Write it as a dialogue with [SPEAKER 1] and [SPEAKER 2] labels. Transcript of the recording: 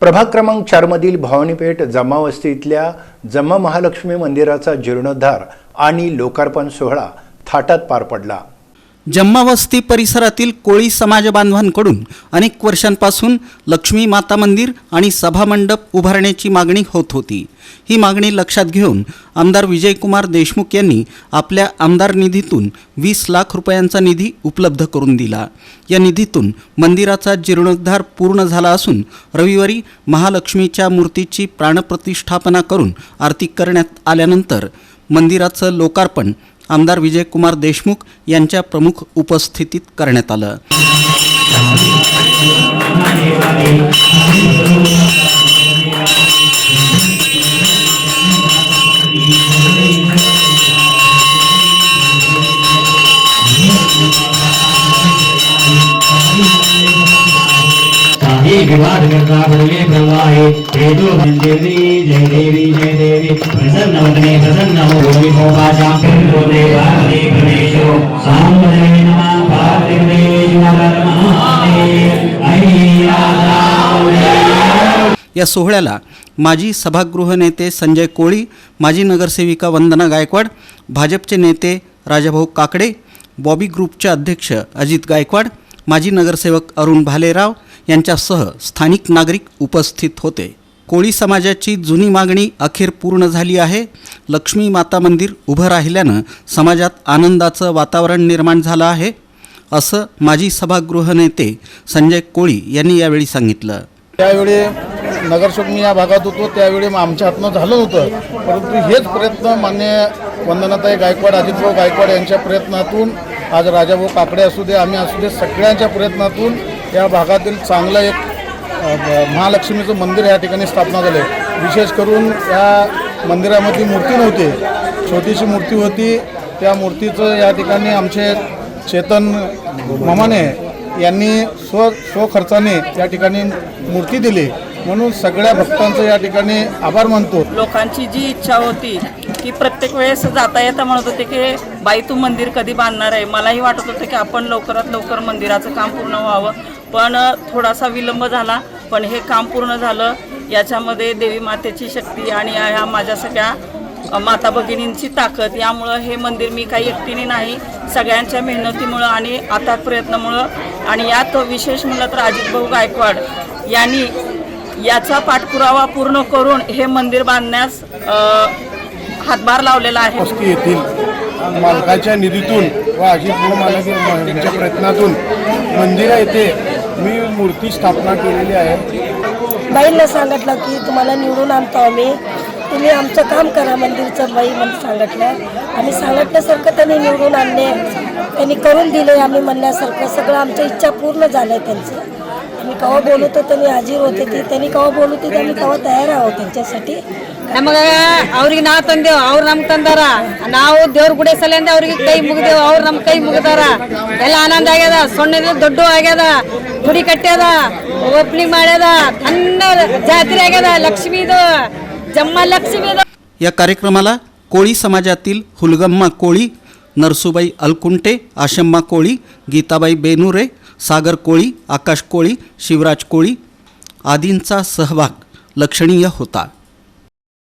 [SPEAKER 1] प्रभाग क्रमांक चारमधील भवानीपेठ जमावस्तीतल्या जमा महालक्ष्मी मंदिराचा जीर्णोद्धार आणि लोकार्पण सोहळा थाटात पार पडला.
[SPEAKER 2] जम्मावस्ती परिसरातील कोळी समाज बांधवांकडून अनेक वर्षांपासून लक्ष्मी माता मंदिर आणि सभामंडप उभारण्याची मागणी होत होती. ही मागणी लक्षात घेऊन आमदार विजयकुमार देशमुख यांनी आपल्या आमदार निधीतून वीस लाख रुपयांचा निधी उपलब्ध करून दिला. या निधीतून मंदिराचा जीर्णोद्धार पूर्ण झाला असून रविवारी महालक्ष्मीच्या मूर्तीची प्राणप्रतिष्ठापना करून आरती करण्यात आल्यानंतर मंदिराचं लोकार्पण आमदार विजयकुमार देशमुख यांच्या प्रमुख उपस्थितीत करण्यात आलं.
[SPEAKER 3] साही विवाद करता बोले प्रवाहे तेजो देवी जय देवी जय देवी प्रसन्न वदने प्रसन्न हो भूमि को वाचा नमः
[SPEAKER 2] या सोहळ्याला माजी सभागृह नेते संजय कोळी माजी नगरसेविका वंदना गायकवाड भाजपचे नेते राजाभाऊ काकडे बॉबी ग्रुपचे अध्यक्ष अजित गायकवाड माजी नगरसेवक अरुण भालेराव यांच्यासह स्थानिक नागरिक उपस्थित होते. कोळी समाजाची जुनी मागणी अखेर पूर्ण झाली आहे. लक्ष्मी माता मंदिर उभं राहिल्यानं समाजात आनंदाचं वातावरण निर्माण झालं आहे असं माजी सभागृह नेते संजय कोळी यांनी यावेळी सांगितलं.
[SPEAKER 4] त्यावेळी नगरसेवक मी या भागात होतो त्यावेळी मग आमच्या हातनं झालं होतं. परंतु हेच प्रयत्न मान्य वंदनाताई गायकवाड अजितभाऊ गायकवाड यांच्या प्रयत्नातून आज राजाभाऊ काकडे असू दे आम्ही असू दे सगळ्यांच्या प्रयत्नातून या भागातील चांगलं एक महालक्ष्मीचं मंदिर या ठिकाणी स्थापना झालं. आहे विशेष करून या मंदिरामध्ये मूर्ती नव्हती. छोटीशी मूर्ती होती. त्या मूर्तीचं या ठिकाणी आमचे चेतन ममाने यांनी स्व स्वखर्चाने या ठिकाणी मूर्ती दिली. म्हणून सगळ्या भक्तांचं या ठिकाणी आभार मानतो.
[SPEAKER 5] लोकांची जी इच्छा होती की प्रत्येक वेळेस जाता येता म्हणत होते की बाई तू मंदिर कधी बांधणार आहे? मलाही वाटत होतं की आपण लवकरात लवकर मंदिराचं काम पूर्ण व्हावं. पण थोडासा विलंब झाला. पण हे काम पूर्ण झालं. याच्यामध्ये देवी मातेची शक्ती आणि ह्या माझ्या सगळ्या माता भगिनींची ताकद यामुळं हे मंदिर मी काही एकटीने नाही. सगळ्यांच्या मेहनतीमुळं आणि आता प्रयत्नामुळं आणि यात विशेष म्हणलं तर अजितभाऊ गायकवाड यांनी याचा पाठपुरावा पूर्ण करून हे मंदिर बांधण्यास हातभार लावलेला आहे.
[SPEAKER 4] येथील मालकाच्या निधीतून व अजित भाऊ मालक यांच्या प्रयत्नातून मंदिरा येथे मी मूर्ती स्थापना केलेली आहे
[SPEAKER 6] बाईंना सांगितलं की तुम्हाला निवडून आणतो आम्ही तुम्ही आमचं काम करा मंदिरचं बाई म्हणून सांगितलं आम्ही सांगितल्यासारखं त्यांनी निवडून आणले त्यांनी करून दिले आम्ही म्हणण्यासारखं सगळं आमच्या इच्छा पूर्ण झाल्या त्यांचं आम्ही केव्हा बोलतो त्यांनी हजीर होते ते त्यांनी केव्हा बोलतो आम्ही केव्हा तयार आहोत त्यांच्यासाठी
[SPEAKER 7] ನಮಗೆ ಅವ್ರಿಗೆ ನಾವು ತಂದೇವು ಅವ್ರು ನಮ್ಗೆ ತಂದಾರ ನಾವು ದೇವ್ರ ಗುಡಿ ಸಲಿಂದ ಅವ್ರಿಗೆ ಕೈ ಮುಗಿದೇವು ಅವ್ರು ನಮ್ಮ ಕೈ ಮುಗಿದಾರ ಎಲ್ಲ ಆನಂದ ಆಗ್ಯದ ಸೊಣ್ಣದ ದೊಡ್ಡ ಆಗ್ಯದ ಗುಡಿ ಕಟ್ಟ್ಯದ ಓಪನಿಂಗ್ ಮಾಡ್ಯದ ತನ್ನ ಜಾತ್ರೆ ಆಗ್ಯದ ಲಕ್ಷ್ಮೀದು ಜಮ್ಮ ಲಕ್ಷ್ಮೀದು
[SPEAKER 2] या कार्यक्रमाला कोळी समाजातील हुलगम्मा कोळी नरसुबाई अलकुंटे आशम्मा कोळी गीताबाई बेनुरे सागर कोळी आकाश कोळी शिवराज कोळी आदींचा सहभाग लक्षणीय होता